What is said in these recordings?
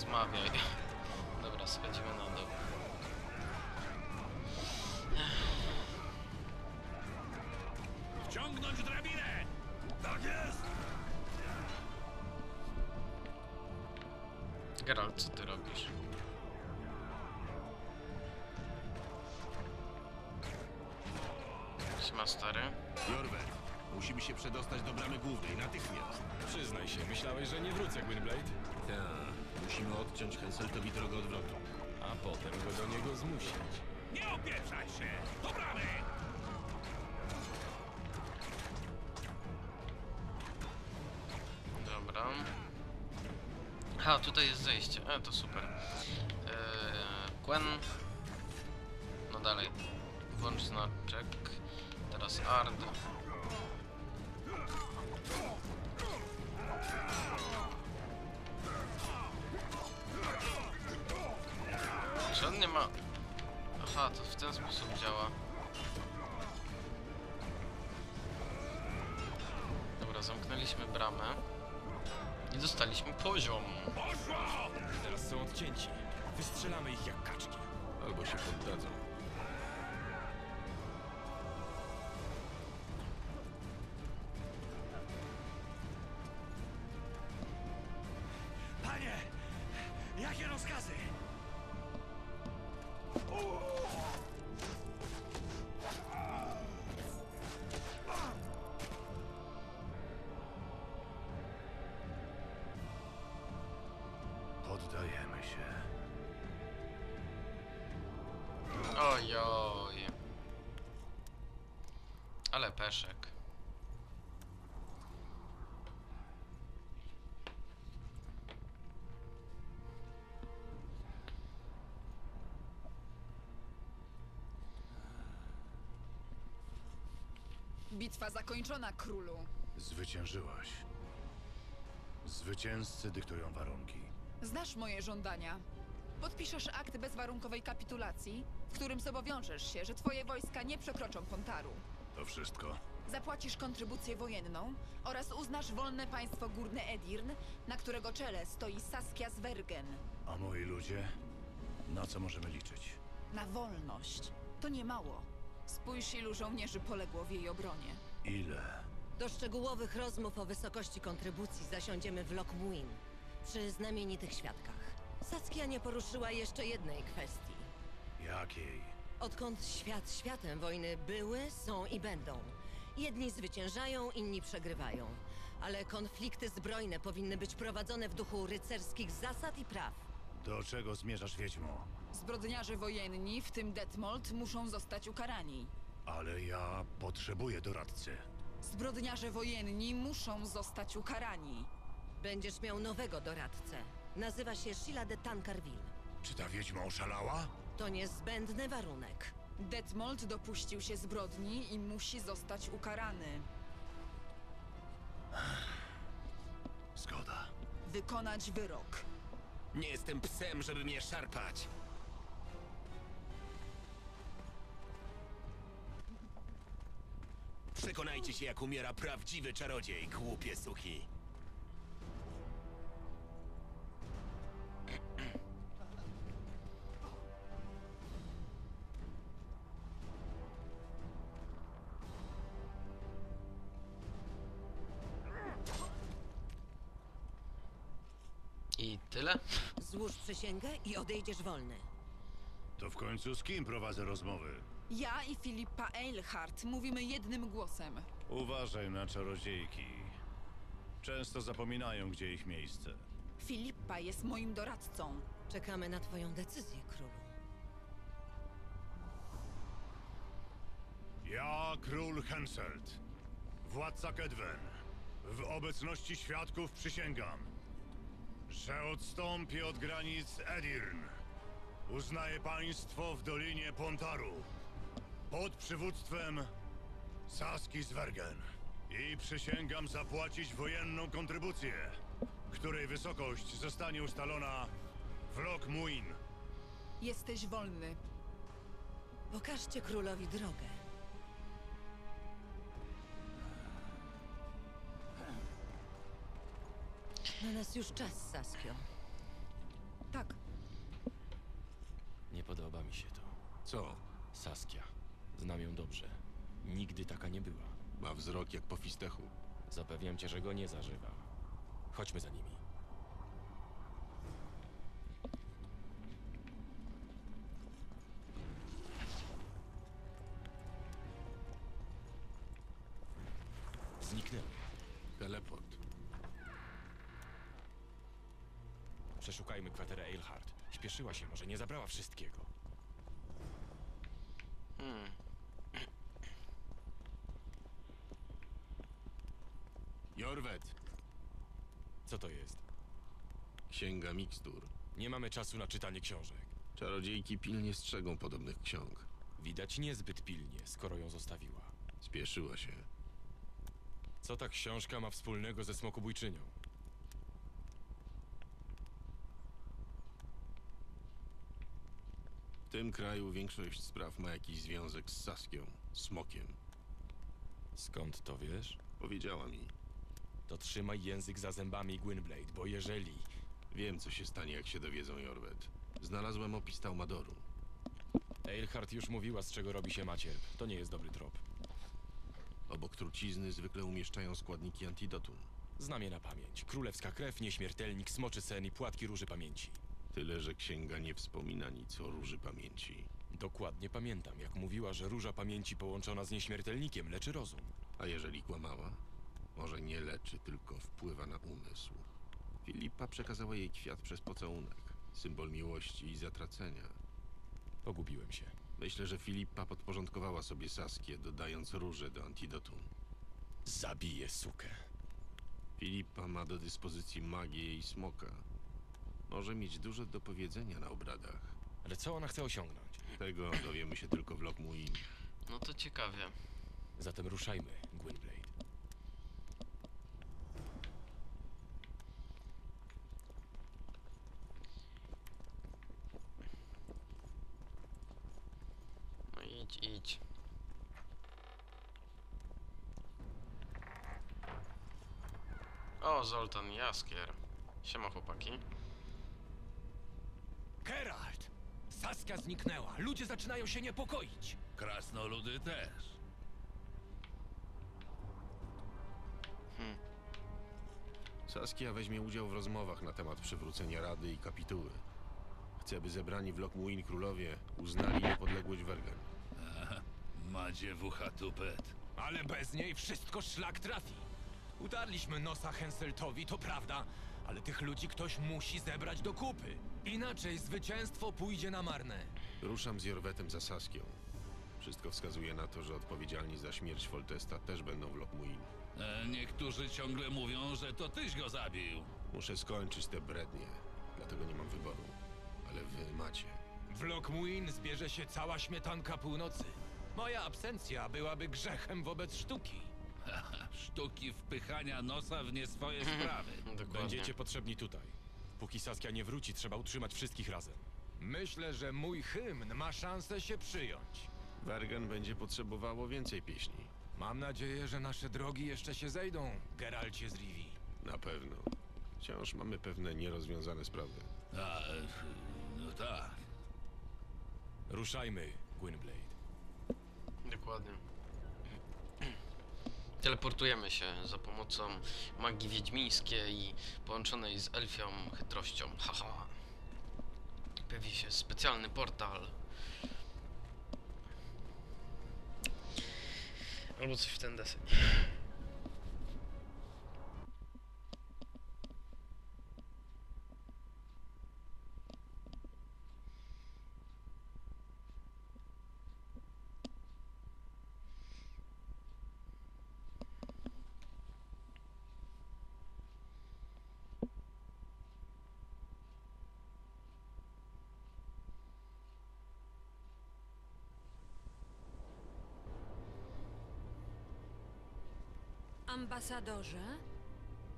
Rozmawiaj. Dobra, schodzimy na dół. Wciągnąć drabinę! Tak jest! Geralt, co ty robisz? Siema stary. Jorwer, musimy się przedostać do bramy głównej natychmiast. Przyznaj się, myślałeś, że nie wrócę, Gwynblade? Tak, musimy odciąć Henseltowi drogę odwrotu. A potem go do niego zmusić. Nie opieprzaj się! Do bramy! Dobra. Ha, tutaj jest zejście. E, to super. Eee, Gwen. No dalej. Włącz znaczek. Teraz Ard. Ma... Aha, to w ten sposób działa. Dobra, zamknęliśmy bramę. I dostaliśmy poziom. Teraz są odcięci. Wystrzelamy ich jak kaczki. Albo się poddadzą. Poddajemy się. Ojoj. Ale peszek. Bitwa zakończona, królu. Zwyciężyłaś. Zwycięzcy dyktują warunki. Znasz moje żądania. Podpiszesz akt bezwarunkowej kapitulacji, w którym zobowiążesz się, że twoje wojska nie przekroczą Pontaru. To wszystko. Zapłacisz kontrybucję wojenną oraz uznasz wolne państwo Górne Edirn, na którego czele stoi Saskia Zwergen. A moi ludzie? Na co możemy liczyć? Na wolność. To nie mało. Spójrz, ilu żołnierzy poległo w jej obronie. Ile? Do szczegółowych rozmów o wysokości kontrybucji zasiądziemy w Lockmuin przy znamienitych świadkach. Saskia nie poruszyła jeszcze jednej kwestii. Jakiej? Odkąd świat światem wojny były, są i będą. Jedni zwyciężają, inni przegrywają. Ale konflikty zbrojne powinny być prowadzone w duchu rycerskich zasad i praw. Do czego zmierzasz, Wiedźmo? Zbrodniarze wojenni, w tym Detmold, muszą zostać ukarani. Ale ja potrzebuję doradcy. Zbrodniarze wojenni muszą zostać ukarani. Będziesz miał nowego doradcę. Nazywa się Sheila de Tancarville. Czy ta wiedźma oszalała? To niezbędny warunek. Detmold dopuścił się zbrodni i musi zostać ukarany. Zgoda. Wykonać wyrok. Nie jestem psem, żeby mnie szarpać. Przekonajcie się, jak umiera prawdziwy czarodziej, głupie suki. Przysięgę i odejdziesz wolny. To w końcu z kim prowadzę rozmowy? Ja i Filipa Eilhart mówimy jednym głosem. Uważaj na czarodziejki. Często zapominają, gdzie ich miejsce. Filipa jest moim doradcą. Czekamy na twoją decyzję, królu. Ja, król Henselt, władca Kedwen, w obecności świadków przysięgam, że odstąpię od granic Edirn. Uznaję państwo w Dolinie Pontaru pod przywództwem Saski Zwergen i przysięgam zapłacić wojenną kontrybucję której wysokość zostanie ustalona w Lok Muin. Jesteś wolny. Pokażcie królowi drogę. Na nas już czas, Saskio. Tak, Nie podoba mi się to. Co? Saskia. Znam ją dobrze. Nigdy taka nie była. Ma wzrok jak po fistechu. Zapewniam cię, że go nie zażywa. Chodźmy za nimi. Zniknęły. Teleport. Przeszukajmy kwaterę Eilhart. Śpieszyła się, może nie zabrała wszystkiego. Hmm. Jorwet. Co to jest? Księga mikstur. Nie mamy czasu na czytanie książek. Czarodziejki pilnie strzegą podobnych ksiąg. Widać niezbyt pilnie, skoro ją zostawiła. Spieszyła się. Co ta książka ma wspólnego ze smokobójczynią? Tym kraju większość spraw ma jakiś związek z Saskią, smokiem. Skąd to wiesz? Powiedziała mi. To trzymaj język za zębami, Gwynblade, bo jeżeli... Wiem, co się stanie, jak się dowiedzą Jorwet. Znalazłem opis Taumadoru. Eilhart już mówiła, z czego robi się macierp. To nie jest dobry trop. Obok trucizny zwykle umieszczają składniki antidotum. Znam je na pamięć. Królewska krew, nieśmiertelnik, smoczy sen i płatki róży pamięci. Tyle, że księga nie wspomina nic o róży pamięci. Dokładnie pamiętam, jak mówiła, że róża pamięci połączona z nieśmiertelnikiem leczy rozum. A jeżeli kłamała? Może nie leczy, tylko wpływa na umysł. Filipa przekazała jej kwiat przez pocałunek. Symbol miłości i zatracenia. Pogubiłem się. Myślę, że Filipa podporządkowała sobie Saskię, dodając róże do antidotum. Zabiję sukę. Filipa ma do dyspozycji magię i smoka. Może mieć dużo do powiedzenia na obradach. Ale co ona chce osiągnąć? Tego dowiemy się tylko w Lokmuin. No to ciekawie. Zatem ruszajmy, Gwynblade. No idź, idź. O, Zoltan Jaskier. Siema chłopaki. Geralt! Saska zniknęła. Ludzie zaczynają się niepokoić. Krasnoludy też. Saskia weźmie udział w rozmowach na temat przywrócenia Rady i Kapituły. Chce, by zebrani w Lokmuin królowie uznali niepodległość Wergen. Madzie wucha tupet. Ale bez niej wszystko szlak trafi. Udarliśmy nosa Henseltowi, to prawda, ale tych ludzi ktoś musi zebrać do kupy. Inaczej zwycięstwo pójdzie na marne. Ruszam z Jorwetem za Saskią. Wszystko wskazuje na to, że odpowiedzialni za śmierć Foltesta też będą w Lokmuin. E, niektórzy ciągle mówią, że to tyś go zabił. Muszę skończyć te brednie, dlatego nie mam wyboru. Ale wy macie. W Lokmuin zbierze się cała śmietanka północy. Moja absencja byłaby grzechem wobec sztuki. Sztuki wpychania nosa w nie swoje sprawy. Dokładnie. Będziecie potrzebni tutaj. Póki Saskia nie wróci, trzeba utrzymać wszystkich razem. Myślę, że mój hymn ma szansę się przyjąć. Wergen będzie potrzebowało więcej pieśni. Mam nadzieję, że nasze drogi jeszcze się zejdą, Geralcie z Rivii. Na pewno. Wciąż mamy pewne nierozwiązane sprawy. A, e, no tak. Ruszajmy, Gwynblade. Dokładnie. Teleportujemy się za pomocą magii wiedźmińskiej połączonej z elfią chytrością. Haha. Pojawi się specjalny portal. Albo coś w ten deseń. Ambasadorze?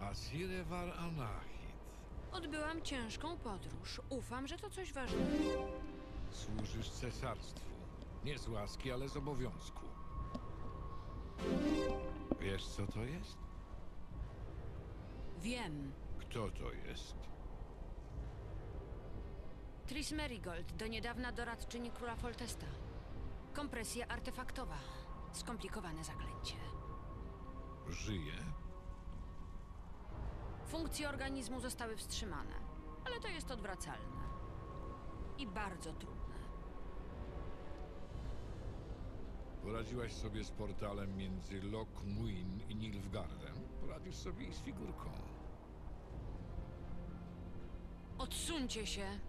Asire var anahi. Odbyłam ciężką podróż. Ufam, że to coś ważnego. Służysz cesarstwu. Nie z łaski, ale z obowiązku. Wiesz, co to jest? Wiem. Kto to jest? Tris Merigold, do niedawna doradczyni króla Foltesta. Kompresja artefaktowa. Skomplikowane zaklęcie. Żyje? Funkcje organizmu zostały wstrzymane, ale to jest odwracalne. I bardzo trudne. Poradziłaś sobie z portalem między Loch Muin i Nilfgaardem. Poradzisz sobie i z figurką. Odsuńcie się!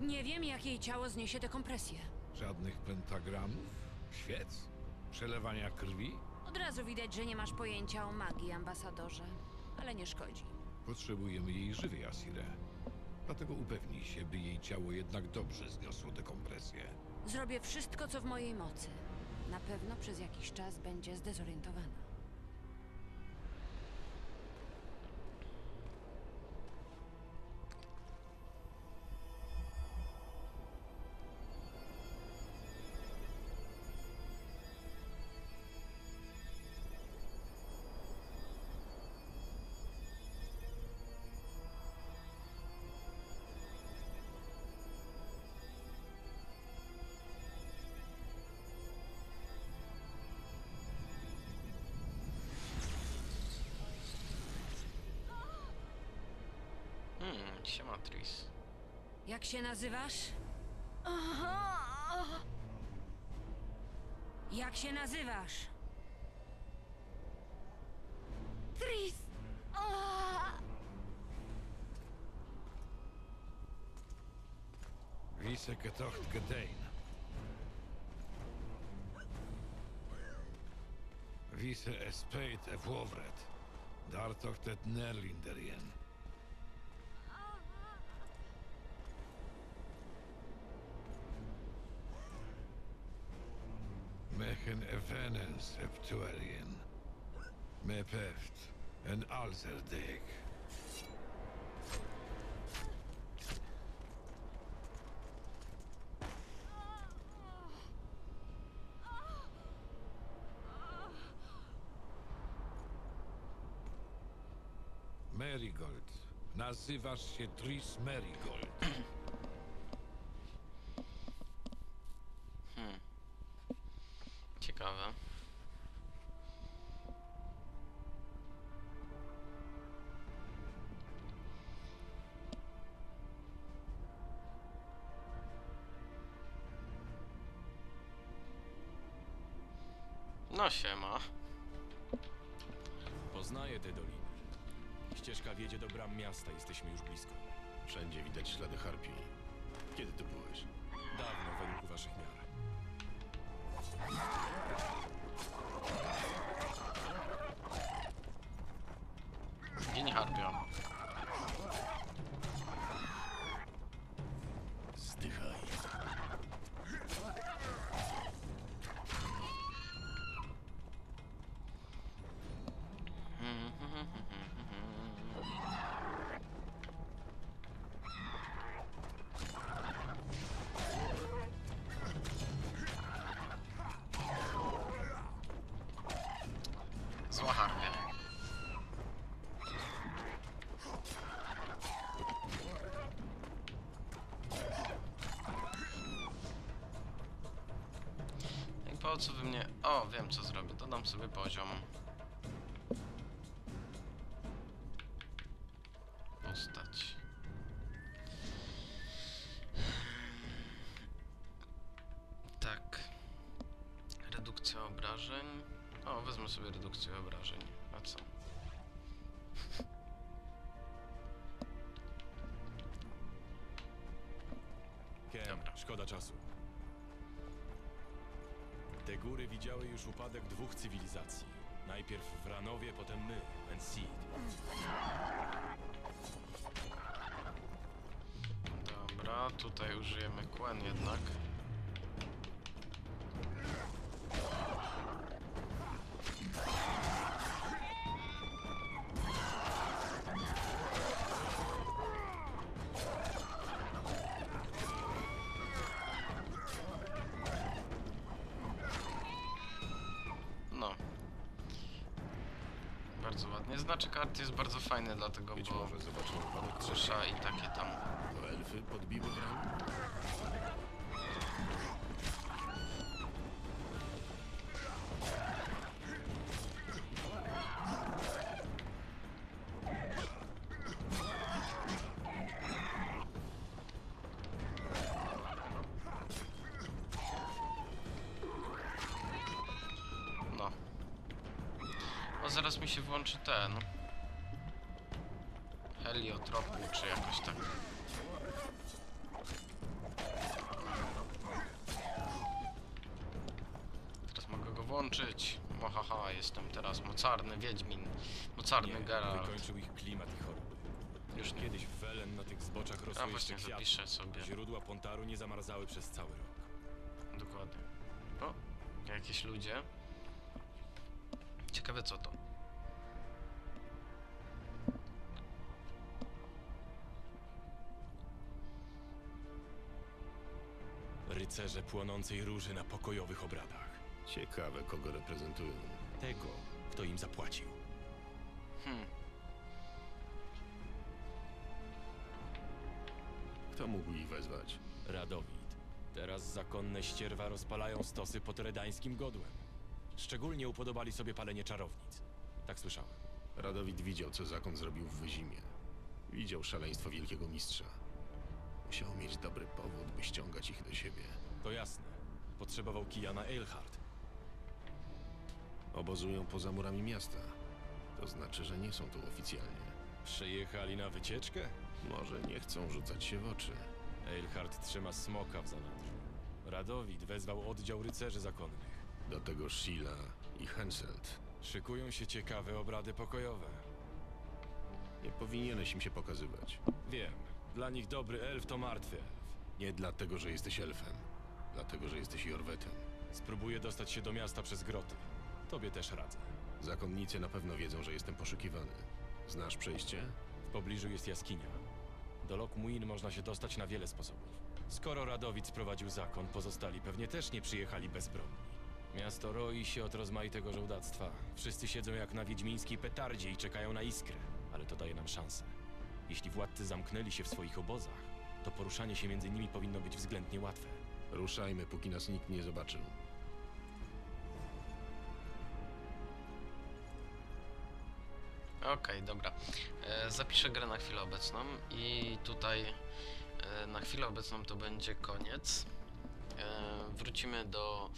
Nie wiem, jak jej ciało zniesie dekompresję. Żadnych pentagramów? Świec? Przelewania krwi? Od razu widać, że nie masz pojęcia o magii, ambasadorze. Ale nie szkodzi. Potrzebujemy jej żywej, Asire. Dlatego upewnij się, by jej ciało jednak dobrze zniosło dekompresję. Zrobię wszystko, co w mojej mocy. Na pewno przez jakiś czas będzie zdezorientowana. Siema Tris. Jak się nazywasz? Jak się nazywasz? Tris! Wise getocht gedein. Wise espeit e vovret. Dartocht et nerlinderien. Fennes, Septuarien. Mepeft en Alzerdeg. Marigold. Nazywasz się Tris Marigold. Miasta, jesteśmy już blisko. Wszędzie widać ślady harpii. Kiedy tu byłeś? Zła Harpia. I po co wy mnie... O, wiem co zrobię. Dodam sobie poziom. Szkoda czasu. Te góry widziały już upadek dwóch cywilizacji. Najpierw w Ranowie, potem my, Enseed. Dobra, tutaj użyjemy Quen jednak. Znaczek art jest bardzo fajny, dlatego, Być bo może zobaczymy i takie tam. To elfy podbiły bram? Ten. Heliotropu, czy jakoś tak. Teraz mogę go włączyć. Mohaha, jestem teraz mocarny Wiedźmin. Mocarny Geralt. wykończył ich klimat i choroby. Już nie. Kiedyś w Welen na tych zboczach rosły A właśnie zapiszę sobie. Źródła Pontaru nie zamarzały przez cały rok. Dokładnie. O, jakieś ludzie. Ciekawe co to. Rycerze płonącej róży na pokojowych obradach. Ciekawe, kogo reprezentują. Tego, kto im zapłacił. Hmm. Kto mógł ich wezwać? Radowid. Teraz zakonne ścierwa rozpalają stosy pod redańskim godłem. Szczególnie upodobali sobie palenie czarownic. Tak słyszałem. Radowid widział, co zakon zrobił w Wyzimie. Widział szaleństwo wielkiego mistrza. Musiał mieć dobry powód, by ściągać ich do siebie. To jasne. Potrzebował Kijana Eilhart. Obozują poza murami miasta. To znaczy, że nie są tu oficjalnie. Przyjechali na wycieczkę? Może nie chcą rzucać się w oczy. Eilhart trzyma smoka w zanadrzu. Radowid wezwał oddział rycerzy zakonnych. Do tego Sheila i Henselt. Szykują się ciekawe obrady pokojowe. Nie powinieneś im się pokazywać. Wiem, dla nich dobry elf to martwy elf. Nie dlatego, że jesteś elfem. Dlatego, że jesteś Jorwetem. Spróbuję dostać się do miasta przez groty. Tobie też radzę. Zakonnicy na pewno wiedzą, że jestem poszukiwany. Znasz przejście? W pobliżu jest jaskinia. Do Lokmuin można się dostać na wiele sposobów. Skoro Radowid sprowadził zakon, pozostali pewnie też nie przyjechali bezbronni. Miasto roi się od rozmaitego żołdactwa. Wszyscy siedzą jak na wiedźmińskiej petardzie i czekają na iskrę, ale to daje nam szansę. Jeśli władcy zamknęli się w swoich obozach, to poruszanie się między nimi powinno być względnie łatwe. Ruszajmy, póki nas nikt nie zobaczył. Okej, dobra. E, zapiszę grę na chwilę obecną i tutaj e, na chwilę obecną to będzie koniec. E, wrócimy do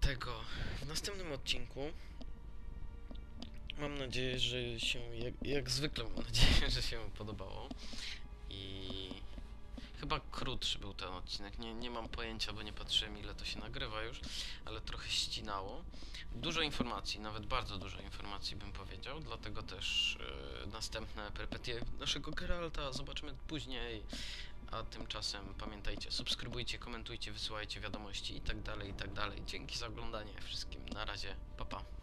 tego w następnym odcinku. Mam nadzieję, że się, jak, jak zwykle mam nadzieję, że się podobało. I chyba krótszy był ten odcinek. Nie, nie mam pojęcia, bo nie patrzyłem ile to się nagrywa już, ale trochę ścinało. Dużo informacji, nawet bardzo dużo informacji bym powiedział, dlatego też e, następne perypetie naszego Geralta zobaczymy później. A tymczasem pamiętajcie, subskrybujcie, komentujcie, wysyłajcie wiadomości i tak dalej, i tak. Dzięki za oglądanie wszystkim. Na razie, pa pa.